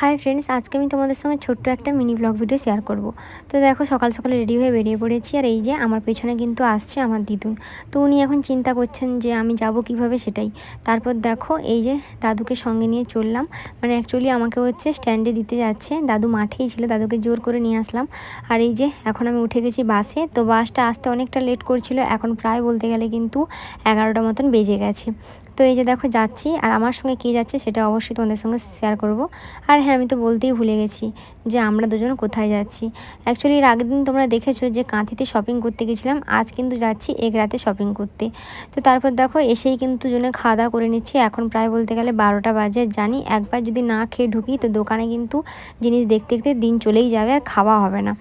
Hi friends, আজকে আমি তোমাদের সঙ্গে ছোট্ট একটা মিনি ব্লগ ভিডিও শেয়ার করব। তো দেখো, সকাল সকালে রেডি হয়ে বেরিয়ে পড়েছি আর এই যে আমার পেছনে কিন্তু আসছে আমার দিদুন। তো উনি এখন চিন্তা করছেন যে আমি যাব কীভাবে সেটাই। তারপর দেখো, এই যে দাদুকে সঙ্গে নিয়ে চললাম। মানে অ্যাকচুয়ালি আমাকে হচ্ছে স্ট্যান্ডে দিতে যাচ্ছে। দাদু মাঠেই ছিল, দাদুকে জোর করে নিয়ে আসলাম। আর এই যে এখন আমি উঠে গেছি বাসে। তো বাসটা আসতে অনেকটা লেট করছিল, এখন প্রায় বলতে গেলে কিন্তু এগারোটা মতন বেজে গেছে। তো এই যে দেখো, যাচ্ছি। আর আমার সঙ্গে কে যাচ্ছে সেটা অবশ্যই তোমাদের সঙ্গে শেয়ার করব। আর হ্যাঁ আমি তো বলতেই ভুলে গেছি যে আমরা দুজন কোথায় যাচ্ছি। অ্যাকচুয়ালি এর আগের দিন তোমরা দেখেছ যে কাঁথিতে শপিং করতে গেছিলাম, আজ কিন্তু যাচ্ছি এক রাতে শপিং করতে। তো তারপর দেখো, এসেই কিন্তু দুজনে খাওয়া দাওয়া করে নিচ্ছি। এখন প্রায় বলতে গেলে বারোটা বাজে, জানি একবার যদি না খেয়ে ঢুকি তো দোকানে কিন্তু জিনিস দেখতে দেখতে দিন চলেই যাবে আর খাওয়া হবে না।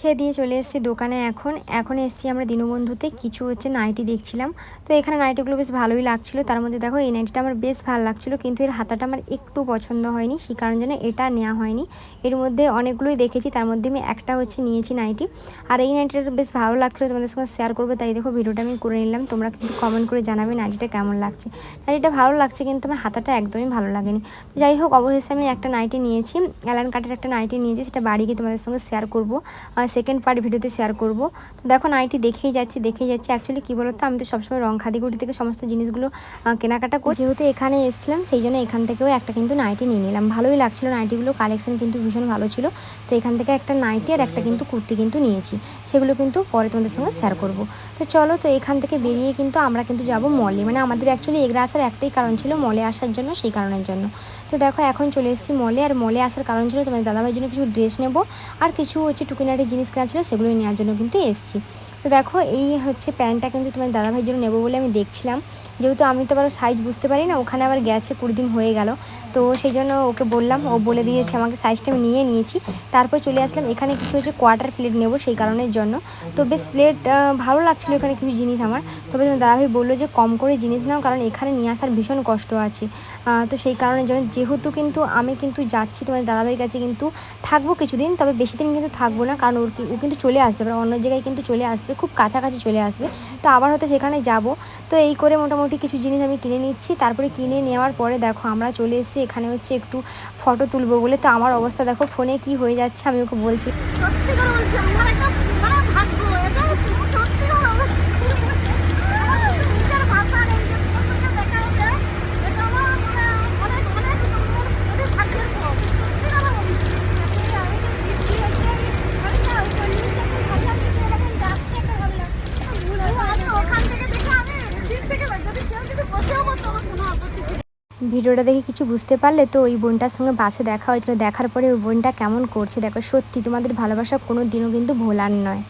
খেয়ে দিয়ে চলে এসেছি দোকানে এখন। এখন এসেছি আমরা দীনবন্ধুতে, কিছু হচ্ছে নাইটি দেখছিলাম। তো এখানে নাইটিগুলো বেশ ভালোই লাগছিল। তার মধ্যে দেখো, এই নাইটিটা আমার বেশ ভালো লাগছিল, কিন্তু এর হাতাটা আমার একটু পছন্দ হয়নি, সেই কারণ জন্য এটা নেওয়া হয়নি। এর মধ্যে অনেকগুলোই দেখেছি, তার মধ্যে আমি একটা হচ্ছে নিয়েছি নাইটি। আর এই নাইটিটা বেশ ভালো লাগছিল, তোমাদের সঙ্গে শেয়ার করব, তাই দেখো ভিডিওটা আমি করে নিলাম। তোমরা কিন্তু কমেন্ট করে জানাবে নাইটিটা কেমন লাগছে। নাইটিটা ভালো লাগছে, কিন্তু আমার হাতাটা একদমই ভালো লাগেনি। তো যাই হোক, অবশেষে আমি একটা নাইটি নিয়েছি অ্যালান কাটের একটা নাইটি নিয়েছি, সেটা বাড়ি গিয়ে তোমাদের সঙ্গে শেয়ার করব। সেকেন্ড পার্ট ভিডিওতে শেয়ার করব। তো দেখো, নাইটি দেখেই যাচ্ছি দেখেই যাচ্ছি। অ্যাকচুয়ালি কী বলতো, আমি তো সবসময় রং খাদিগুটি থেকে সমস্ত জিনিসগুলো কেনাকাটা করি। যেহেতু এখানে এসেছিলাম, সেই জন্য এখান থেকেও একটা কিন্তু নাইটি নিয়ে নিলাম। ভালোই লাগছিল নাইটিগুলো কালেকশন কিন্তু ভীষণ ভালো ছিল। তো এখান থেকে একটা নাইটি আর একটা কিন্তু কুর্তি কিন্তু নিয়েছি। সেগুলো কিন্তু পরে তোমাদের সঙ্গে শেয়ার করব। তো চলো, তো এখান থেকে বেরিয়ে কিন্তু আমরা কিন্তু যাব মলে মানে আমাদের অ্যাকচুয়ালি এগরা আসার একটাই কারণ ছিল মলে আসার জন্য, সেই কারণের জন্য। তো দেখো, এখন চলে এসেছি মলে আর মলে আসার কারণ ছিল তোমাদের দাদাভাইয়ের জন্য কিছু ড্রেস নেব। আর কিছু হচ্ছে টুকিনাটি জিনিস কেনা ছিল সেগুলোই নেওয়ার জন্য কিন্তু এসেছি। তো দেখো, এই হচ্ছে প্যান্টটা কিন্তু তোমার দাদাভাইয়ের জন্য নেব বলে আমি দেখছিলাম। যেহেতু আমি তো আবার সাইজ বুঝতে পারি না, ওখানে আবার গেছে কুড়ি দিন হয়ে গেল। তো সেই জন্য ওকে বললাম, ও বলে দিয়েছে আমাকে সাইজটা আমি নিয়ে নিয়েছি। তারপর চলে আসলাম, এখানে কিছু হচ্ছে কোয়ার্টার প্লেট নেব সেই কারণের জন্য। তো বেশ প্লেট ভালো লাগছিল এখানে কিছু জিনিস আমার। তবে তোমার দাদাভাই বলল যে কম করে জিনিস নাও, কারণ এখানে নিয়ে আসার ভীষণ কষ্ট আছে। তো সেই কারণের জন্য যেহেতু কিন্তু আমি কিন্তু যাচ্ছি তোমার দাদাভাইয়ের কাছে কিন্তু থাকব কিছুদিন, তবে বেশি দিন কিন্তু থাকব না, কারণ ওর ও কিন্তু চলে আসবে এবার অন্য জায়গায় কিন্তু চলে আসবে। খুব কাছাকাছি চলে আসবে। তো আবার হয়তো সেখানে যাব। তো এই করে মোটামুটি কিছু জিনিস আমি কিনে নিচ্ছি। তারপরে কিনে নেওয়ার পরে দেখো আমরা চলে এসেছি। এখানে হচ্ছে একটু ফটো তুলবো বলে। তো আমার অবস্থা দেখো ফোনে কি হয়ে যাচ্ছে আমি ওকে বলছি। সত্যি করে বলছি, আমার একটা মানে ভাগ্য এটা সত্যি করে আমার নিজের ভাষা নেই যে তোমার সঙ্গে দেখা হবে এটা আমার মানে অনেক অনেক অনেক ভাগ্যের ফল সত্যি করে বলছি আমি তো বৃষ্টি হচ্ছে আমি না চল্লিশ টাকা ভাবলাম কিন্তু এরকম যাচ্ছে একটা ভাবলাম আমি ওখান থেকে দেখে আমি সিট থেকে যদি কেউ যদি বসেও পড়তো আমার কোনো আপত্তি ছিল না। ভিডিওটা দেখে কিছু বুঝতে পারলে তো ওই বোনটার সঙ্গে বাসে দেখা হয়েছিল। দেখার পরে ওই বোনটা কেমন করছে, দেখো, সত্যি তোমাদের ভালোবাসা কোনো দিনও কিন্তু ভোলার নয়।